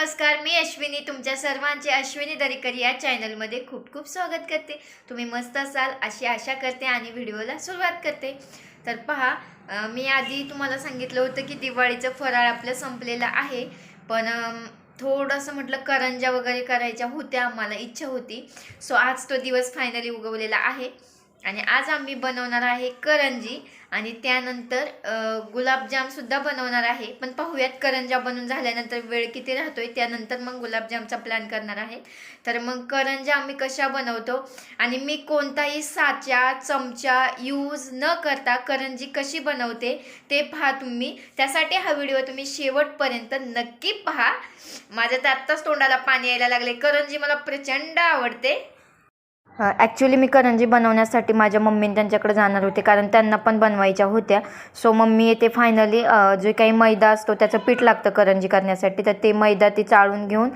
नमस्कार मी अश्विनी. तुमच्या सर्वांचे अश्विनी दरेकर या चॅनलमध्ये खूप खूप स्वागत करते. तुम्ही मस्त असाल अशी आशा करते आणि व्हिडिओला सुरुवात करते. तर पहा मी आधी तुम्हाला सांगितलं होतं की दिवाळीचं फराळ आपलं संपलेलं आहे. पण थोडंसं म्हटलं करंजा वगैरे करायच्या होत्या आम्हाला इच्छा होती. सो आज तो दिवस फायनली उगवलेला आहे. आणि आज आम्ही बनवणार आहे करंजी आणि त्यानंतर गुलाबजामसुद्धा बनवणार आहे. पण पाहूयात करंजा बनवून झाल्यानंतर वेळ किती राहतोय त्यानंतर मग गुलाबजामचा प्लॅन करणार आहे. तर मग करंजा आम्ही कशा बनवतो आणि मी कोणताही साचा चमचा यूज न करता करंजी कशी बनवते ते पहा तुम्ही. त्यासाठी हा व्हिडिओ तुम्ही शेवटपर्यंत नक्की पहा. माझ्या तर आत्ताच तोंडाला पाणी यायला लागले करंजी मला प्रचंड आवडते. ॲक्च्युली मी करंजी बनवण्यासाठी माझ्या मम्मीने त्यांच्याकडे जाणार होते कारण त्यांना पण बनवायच्या होत्या. सो मम्मी येते फायनली जे काही मैदा असतो त्याचं पीठ लागतं करंजी करण्यासाठी. तर ते मैदा ती चाळून घेऊन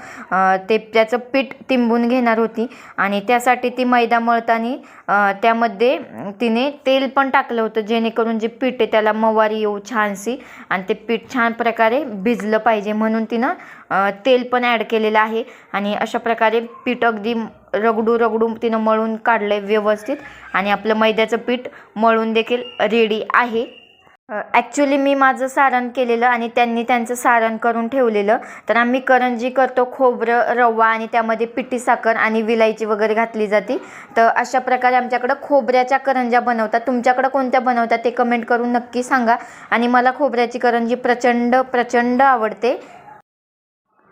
ते त्याचं पीठ तिंबून घेणार होती. आणि त्यासाठी ती मैदा मळताना त्यामध्ये तिने तेल पण टाकलं होतं जेणेकरून जे पीठ आहे त्याला मवारी येऊ छानशी. आणि ते पीठ छान प्रकारे भिजलं पाहिजे म्हणून तिनं तेल पण ॲड केलेलं आहे. आणि अशा प्रकारे पीठ अगदी रगडू रगडू तिनं मळून काढलं आहे व्यवस्थित. आणि आपलं मैद्याचं पीठ मळून देखील रेडी आहे. ॲक्च्युली मी माझं सारण केलेलं आणि त्यांनी त्यांचं सारण करून ठेवलेलं. तर आम्ही करंजी करतो खोबरं रवा आणि त्यामध्ये पिठी साखर आणि विलायची वगैरे घातली जाते. तर अशा प्रकारे आमच्याकडं खोबऱ्याच्या करंज्या बनवतात. तुमच्याकडं कोणत्या बनवतात ते कमेंट करून नक्की सांगा. आणि मला खोबऱ्याची करंजी प्रचंड प्रचंड आवडते.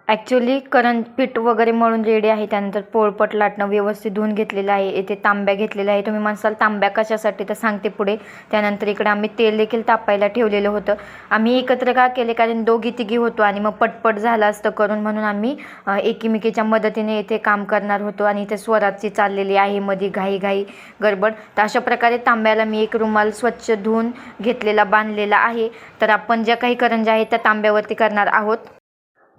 ॲक्च्युली करण पीठ वगैरे मळून रेडी आहे त्यानंतर पोळपट लाटणं व्यवस्थित धुवून घेतलेलं आहे. येथे तांब्या घेतलेल्या आहे तुम्ही म्हणसाल तांब्या कशासाठी? तर सांगते पुढे. त्यानंतर इकडे आम्ही तेल देखील तापायला ठेवलेलं होतं. आम्ही एकत्र का केले? कारण दोघी तिघी होतो आणि मग पटपट झालं असतं करून म्हणून आम्ही एकीमेकीच्या मदतीने येथे काम करणार होतो आणि इथे स्वराची चाललेली आहे. मध्ये घाई घाई गडबड. तर अशा प्रकारे तांब्याला मी एक रुमाल स्वच्छ धुवून घेतलेला बांधलेला आहे. तर आपण ज्या काही करंज्या आहेत त्या तांब्यावरती करणार आहोत.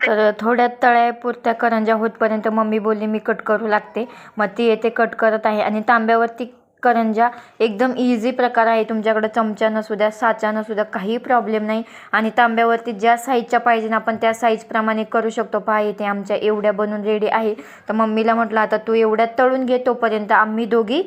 तर थोड्या तळ्यापुरत्या करंज्या होतपर्यंत मम्मी बोलली मी कट करू लागते. मग ती येते कट करत आहे. आणि तांब्यावरती करंज्या एकदम इझी प्रकार आहे. तुमच्याकडं चमचा नसू द्या साचा नसू द्या काही प्रॉब्लेम नाही. आणि तांब्यावरती ज्या साईजच्या पाहिजे ना आपण त्या साईजप्रमाणे करू शकतो. पहा येते आमच्या एवढ्या बनून रेडी आहे. तर मम्मीला म्हटलं आता तू एवढ्या तळून घे तोपर्यंत आम्ही दोघी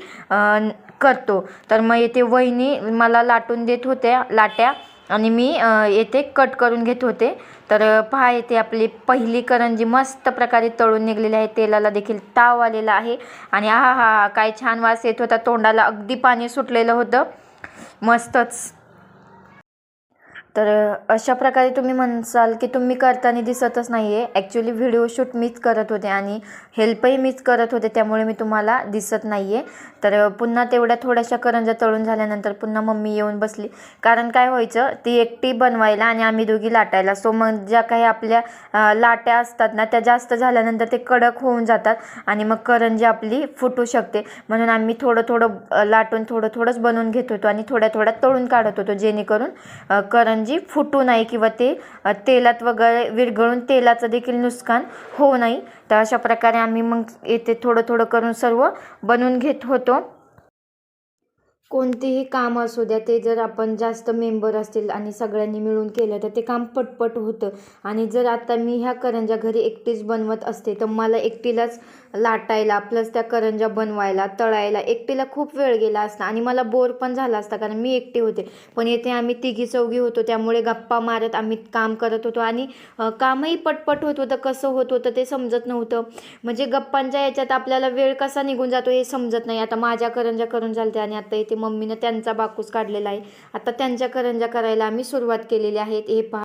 करतो. तर मग येते वहिनी मला लाटून देत होत्या लाट्या. आणि मी येथे कट करून घेत होते. तर पहा येथे आपली पहिली करंजी मस्त प्रकारे तळून निघलेली आहे. तेलाला देखील ताव आलेला आहे. आणि हा हा काय छान वास येत होता. तोंडाला अगदी पाणी सुटलेलं होतं. मस्तच. तर अशा प्रकारे तुम्ही म्हणसाल की तुम्ही करताना दिसतच नाही आहे ॲक्च्युली व्हिडिओ शूट मीच करत होते आणि हेल्पही मीच करत होते त्यामुळे मी तुम्हाला दिसत नाही आहे तर पुन्हा तेवढ्या थोड्याशा करंजा तळून झाल्यानंतर पुन्हा मम्मी येऊन बसली. कारण काय व्हायचं ती एकटी बनवायला आणि आम्ही दोघी लाटायला. सो मग ज्या काही आपल्या लाट्या असतात ना त्या जास्त झाल्यानंतर ते कडक होऊन जातात आणि मग करंजी आपली फुटू शकते. म्हणून आम्ही थोडं थोडं लाटून थोडं थोडंच बनवून घेत होतो आणि थोड्या थोड्या तळून काढत होतो जेणेकरून करंजी करंजी फुटू नाही किंवा ते तेलात वगैरे विरघळून तेलाचं देखील नुकसान होऊ नाही. तर अशा प्रकारे आम्ही मग येथे थोडं थोडं करून सर्व बनवून घेत होतो. कोणतेही काम असू द्या ते जर आपण जास्त मेंबर असतील आणि सगळ्यांनी मिळून केलं तर ते काम पटपट होतं. आणि जर आता मी ह्या करंज्या घरी एकटीच बनवत असते तर मला एकटीलाच लाटायला प्लस त्या करंज्या बनवायला तळायला एकटीला खूप वेळ गेला असता आणि मला बोर पण झाला असता कारण मी एकटी होते. पण येथे आम्ही तिघी चौघी होतो त्यामुळे गप्पा मारत आम्ही काम करत होतो आणि कामही पटपट होत होतं. कसं होत होतं ते समजत नव्हतं. म्हणजे गप्पांच्या याच्यात आपल्याला वेळ कसा निघून जातो हे समजत नाही. आता माझ्या करंज्या करून झालत्या आणि आता इथे मम्मीनं त्यांचा बाकूस काढलेला आहे. आता त्यांच्या करंज्या करायला आम्ही सुरुवात केलेली आहेत. हे पहा.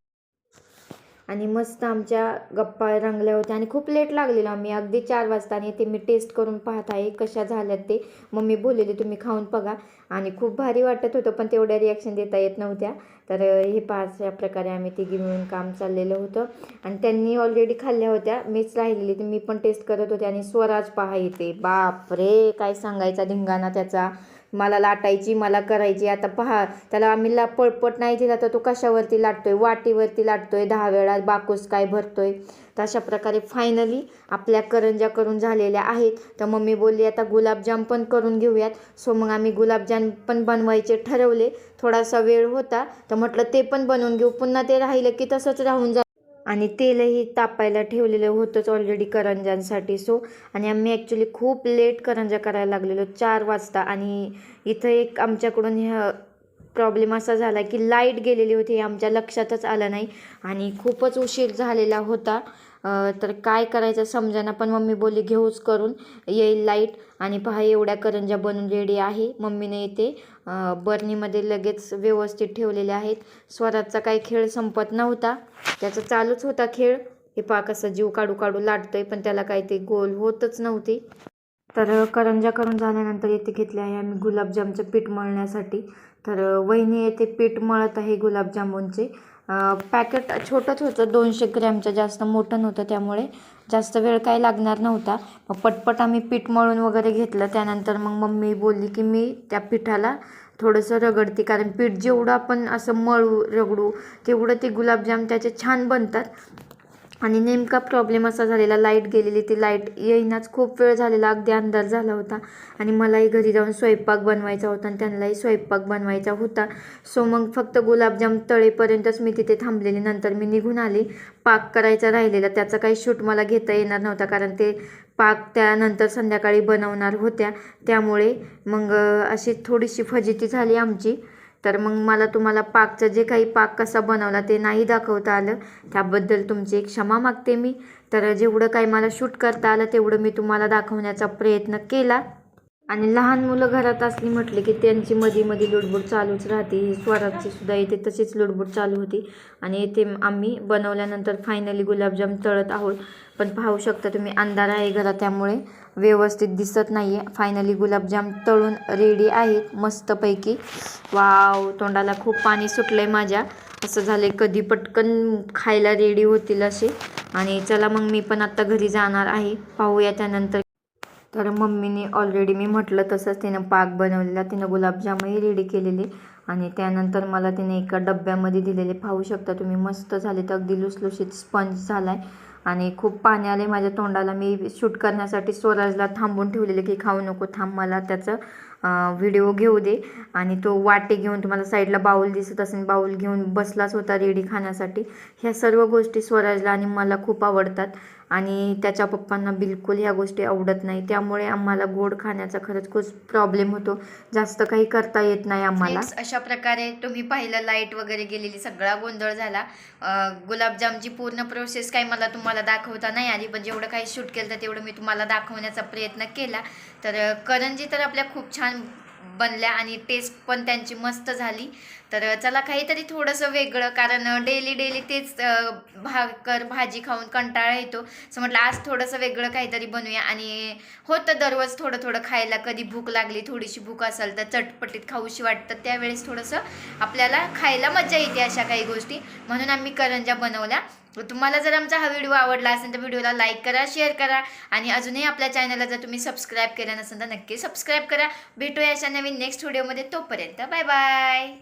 आणि मस्त आमच्या गप्पा रंगल्या होत्या आणि खूप लेट लागलेलो आम्ही. अगदी चार वाजता आणि ते मी टेस्ट करून पाहत आहे. कशा झाल्यात ते. मम्मी बोललेली तुम्ही खाऊन बघा. आणि खूप भारी वाटत होतं पण तेवढ्या रिॲक्शन देता येत नव्हत्या. तर हे पाच या प्रकारे आम्ही तिघी मिळून काम चाललेलं होतं. आणि त्यांनी ऑलरेडी खाल्ल्या होत्या. मीच राहिलेली तर मी पण टेस्ट करत होते. आणि स्वराज पहा येते बाप रे काय सांगायचा धिंगाणा त्याचा. मला लाटायची मला करायची. आता पहा त्याला आम्ही ला पळपट नाही दिला तर तो कशावरती लाटतोय? वाटीवरती लाटतोय? दहा वेळा बाकूस काय भरतोय? तर अशा प्रकारे फायनली आपल्या करंज्या करून झालेल्या आहेत. तर मम्मी बोलली आता गुलाबजाम पण करून घेऊयात. सो मग आम्ही गुलाबजाम पण बनवायचे ठरवले. थोडासा वेळ होता तर म्हटलं ते पण बनवून घेऊ. पुन्हा ते राहिलं की तसंच राहून जा आणि तेलही तापायला ठेवलेलं होतंच ऑलरेडी करंजांसाठी सो आणि आम्ही ॲक्च्युली खूप लेट करंजा करायला लागलेलो चार वाजता. आणि इथं एक आमच्याकडून ह्या प्रॉब्लेम असा झाला की लाइट गेलेली होती हे आमच्या लक्षातच आलं नाही. आणि खूपच उशीर झालेला होता. तर काय करायचं समजाना पण मम्मी बोलली घेऊच करून येईल लाइट आणि पहा एवढ्या करंजा बनून रेडी आहे. मम्मीने इथे बर्नीमध्ये लगेच व्यवस्थित ठेवलेले आहेत. स्वराजचा काही खेळ संपत नव्हता. त्याचा चालूच होता खेळ. हे पहा कसं जीव काढू काढू लाटतोय पण त्याला काही ते गोल होतच नव्हती. तर करंजा करून झाल्यानंतर येथे घेतले आहे आम्ही गुलाबजामचं पीठ मळण्यासाठी. तर वहिनी येथे पीठ मळत आहे गुलाबजामुनचे. पॅकेट छोटंच होतं. दोनशे ग्रॅमचं जास्त मोठं नव्हतं त्यामुळे जास्त वेळ काय लागणार नव्हता. मग पटपट आम्ही पीठ मळून वगैरे घेतलं. त्यानंतर मग मम्मी बोलली की मी त्या पिठाला थोडंसं रगडते. कारण पीठ जेवढं आपण असं मळू रगडू तेवढं ते गुलाबजाम त्याचे छान बनतात. आणि नेमका प्रॉब्लेम असा झालेला लाइट गेलेली ती लाइट येईनाच. खूप वेळ झालेला अगदी अंधार झाला होता. आणि मलाही घरी जाऊन स्वयंपाक बनवायचा होता आणि त्यांनाही स्वयंपाक बनवायचा होता. सो मग फक्त गुलाबजाम तळेपर्यंतच मी तिथे थांबलेली. नंतर मी निघून आली. पाक करायचा राहिलेला. त्याचा काही शूट मला घेता येणार नव्हता कारण ते पाक त्यानंतर संध्याकाळी बनवणार होत्या. त्यामुळे मग अशी थोडीशी फजिती झाली आमची. तर मग मला तुम्हाला पाकचं जे काही पाक कसा बनवला ते नाही दाखवता आलं. त्याबद्दल तुमची एक क्षमा मागते मी. तर जेवढं काही मला शूट करता आलं तेवढं मी तुम्हाला दाखवण्याचा प्रयत्न केला. आणि लहान मुलं घरात असली म्हटले की त्यांची मधी मधी लुडबुड चालूच राहते. ही स्वराची सुद्धा इथे तशीच लुडबुड चालू होती. आणि इथे आम्ही बनवल्यानंतर फायनली गुलाबजाम तळत आहोत. पण पाहू शकता तुम्ही अंधार आहे घरात त्यामुळे. व्यवस्थित दिसत नाही आहे फायनली गुलाबजाम तळून रेडी आहेत. मस्तपैकी. वाव तोंडाला खूप पाणी सुटलं आहे माझ्या. असं झालं आहे कधी पटकन खायला रेडी होतील असे. आणि चला मग मी पण आत्ता घरी जाणार आहे. पाहूया त्यानंतर. तर मम्मीने ऑलरेडी मी म्हटलं तसंच तिनं पाक बनवलेला. तिनं गुलाबजामही रेडी केलेले. आणि त्यानंतर मला तिने एका डब्यामध्ये दिलेले. पाहू शकता तुम्ही मस्त झाले तर अगदी लुसलुशीत स्पंज झाला आहे आणि खूप पाणी आले माझ्या तोंडाला. मी शूट करण्यासाठी स्वराजला थांबून ठेवलेले की खाऊ नको थांब मला त्याचं व्हिडिओ घेऊ दे. आणि तो वाटे घेऊन तुम्हाला साईडला बाऊल दिसत असेल बाऊल घेऊन बसलाच होता रेडी खाण्यासाठी. ह्या सर्व गोष्टी स्वराजला आणि मला खूप आवडतात. आणि त्याच्या पप्पांना बिलकुल ह्या गोष्टी आवडत नाही. त्यामुळे आम्हाला गोड खाण्याचा खरंच खूप प्रॉब्लेम होतो. जास्त काही करता येत नाही आम्हाला. अशा प्रकारे तुम्ही पाहिलं लाइट वगैरे गेलेली सगळा गोंधळ झाला. गुलाबजामची पूर्ण प्रोसेस काही मला तुम्हाला दाखवता नाही आली पण जेवढं काही शूट केलं तर तेवढं मी तुम्हाला दाखवण्याचा प्रयत्न केला. तर करंजी तर आपल्या खूप छान बनल्या आणि टेस्ट पण त्यांची मस्त झाली. तर चला काहीतरी थोडंसं वेगळं कारण डेली डेली तेच भाकर भाजी खाऊन कंटाळा येतो. सो म्हटलं आज थोडंसं वेगळं काहीतरी बनवूया आणि होतं दररोज थोडं थोडं खायला कधी भूक लागली थोडीशी भूक असेल तर चटपटीत खाऊशी वाटतं. त्यावेळेस थोडंसं आपल्याला खायला मजा येते अशा काही गोष्टी. म्हणून आम्ही करंजा बनवल्या. तुम्हाला जर आमचा हा व्हिडिओ आवडला असेल तर व्हिडिओला लाईक करा शेअर करा आणि अजूनही आपल्या चॅनलला जर तुम्ही सबस्क्राईब केलं नसेल तर नक्की सबस्क्राईब करा. भेटूया अशा नवीन नेक्स्ट व्हिडिओमध्ये तोपर्यंत. Bye bye